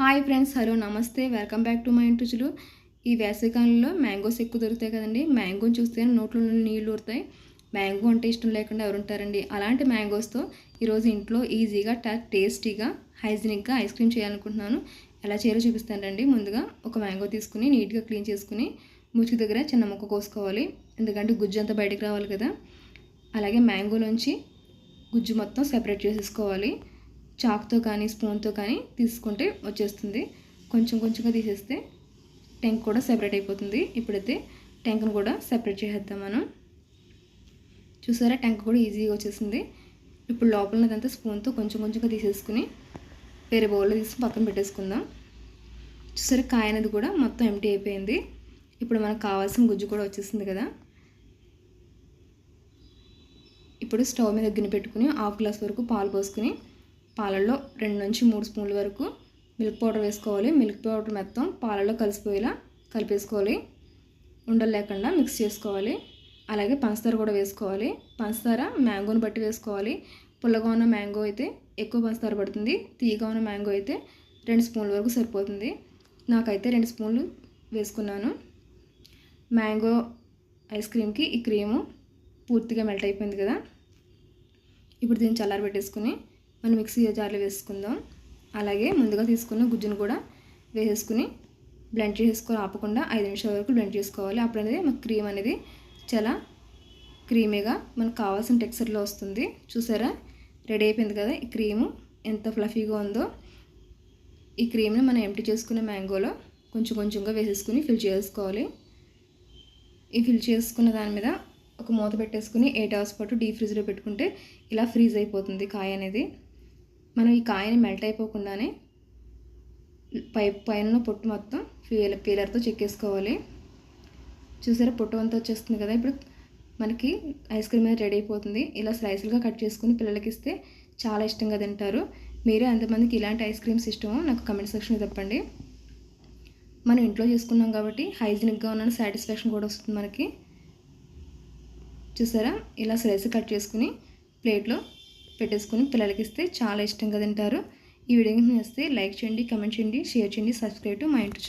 Hi friends hello నమస్తే. Welcome back to my ఇంటుచులు ఈ వేసవికాలంలో మ్యాంగోస్ ఎక్కువ దొరుకుతాయి కదండి. మ్యాంగోని చూస్తే నోట్లో నుండి నీళ్ళు ఊరుతాయి. మ్యాంగో అంటే ఇష్టం లేకుండా ఎవరుంటారండి అలాంటి మ్యాంగోస్తో ఈరోజు ఇంట్లో ఈజీగా టేస్టీగా హైజీనిక్గా ఐస్ క్రీమ్ చేయాలనుకుంటున్నాను. ఎలా చేయాలో చూపిస్తానండి ముందుగా ఒక మ్యాంగో తీసుకుని నీట్గా క్లీన్ చేసుకుని ముచ్చుకు దగ్గర చిన్న ముక్క కోసుకోవాలి. ఎందుకంటే గుజ్జు అంతా బయటకు రావాలి కదా. అలాగే మ్యాంగోలోంచి గుజ్జు మొత్తం సెపరేట్ చేసేసుకోవాలి. చాక్తో కానీ స్పూన్తో కానీ తీసుకుంటే వచ్చేస్తుంది. కొంచెం కొంచెంగా తీసేస్తే టెంక్ కూడా సెపరేట్ అయిపోతుంది. ఇప్పుడైతే టెంక్ను కూడా సెపరేట్ చేసేద్దాం మనం. చూసారా? టెంక్ కూడా ఈజీగా వచ్చేసింది. ఇప్పుడు లోపల ఉన్నదంతా స్పూన్తో కొంచెం కొంచెంగా తీసేసుకుని వేరే బౌల్లో తీసుకుని పక్కన పెట్టేసుకుందాం. చూసారా? కాయ అనేది కూడా మొత్తం ఎంటీ అయిపోయింది. ఇప్పుడు మనకు కావాల్సిన గుజ్జు కూడా వచ్చేసింది కదా. ఇప్పుడు స్టవ్ మీద గిన్నె పెట్టుకుని హాఫ్ గ్లాస్ వరకు పాలు పోసుకుని పాలల్లో రెండు నుంచి మూడు స్పూన్ల వరకు మిల్క్ పౌడర్ వేసుకోవాలి. మిల్క్ పౌడర్ మొత్తం పాలలో కలిసిపోయేలా కలిపేసుకోవాలి. ఉండలు లేకుండా మిక్స్ చేసుకోవాలి. అలాగే పంచదార కూడా వేసుకోవాలి. పంచదార మ్యాంగోని బట్టి వేసుకోవాలి. పుల్లగా ఉన్న మ్యాంగో అయితే ఎక్కువ పంచదార పడుతుంది. తీయగా ఉన్న మ్యాంగో అయితే రెండు స్పూన్ల వరకు సరిపోతుంది. నాకైతే రెండు స్పూన్లు వేసుకున్నాను. మ్యాంగో ఐస్ క్రీమ్కి ఈ క్రీము పూర్తిగా మెల్ట్ అయిపోయింది కదా. ఇప్పుడు దీన్ని చల్లారి పెట్టేసుకుని మనం మిక్సీ జార్లో వేసుకుందాం. అలాగే ముందుగా తీసుకున్న గుజ్జును కూడా వేసేసుకుని బ్లెండ్ చేసుకొని ఆపకుండా ఐదు నిమిషాల వరకు బ్లెండ్ చేసుకోవాలి. అప్పుడు అనేది మనకు క్రీమ్ అనేది చాలా క్రీమీగా మనకు కావాల్సిన టెక్స్చర్లో వస్తుంది. చూసారా? రెడీ అయిపోయింది కదా ఈ క్రీము ఎంత ఫ్లఫీగా ఉందో. ఈ క్రీమ్ని మనం ఎంటీ చేసుకునే మ్యాంగోలో కొంచెం కొంచెంగా వేసేసుకుని ఫిల్ చేసుకోవాలి. ఈ ఫిల్ చేసుకున్న దాని మీద ఒక మూత పెట్టేసుకుని ఎయిట్ అవర్స్ పాటు డీప్ ఫ్రిడ్జ్లో పెట్టుకుంటే ఇలా ఫ్రీజ్ అయిపోతుంది కాయ అనేది. మనం ఈ కాయని మెల్ట్ అయిపోకుండానే పై పైన పొట్టు మొత్తం పీల పీలర్తో చెక్కేసుకోవాలి చూసారా పొట్టు అంతా వచ్చేస్తుంది కదా? ఇప్పుడు మనకి ఐస్ క్రీమ్ అనేది రెడీ అయిపోతుంది. ఇలా స్లైసులుగా కట్ చేసుకుని పిల్లలకి ఇస్తే చాలా ఇష్టంగా తింటారు. మీరు ఎంతమందికి ఇలాంటి ఐస్ క్రీమ్స్ ఇష్టమో నాకు కమెంట్ సెక్షన్లో చెప్పండి. మనం ఇంట్లో చేసుకున్నాం కాబట్టి హైజీనిక్గా ఉన్న సాటిస్ఫాక్షన్ కూడా వస్తుంది మనకి. చూసారా? ఇలా స్లైస్ కట్ చేసుకుని ప్లేట్లో పెట్టేసుకుని పిల్లలకి ఇస్తే చాలా ఇష్టంగా తింటారు. ఈ వీడియోకి వస్తే లైక్ చేయండి కమెంట్ చేయండి షేర్ చేయండి సబ్స్క్రైబ్ టు మా ఇంటి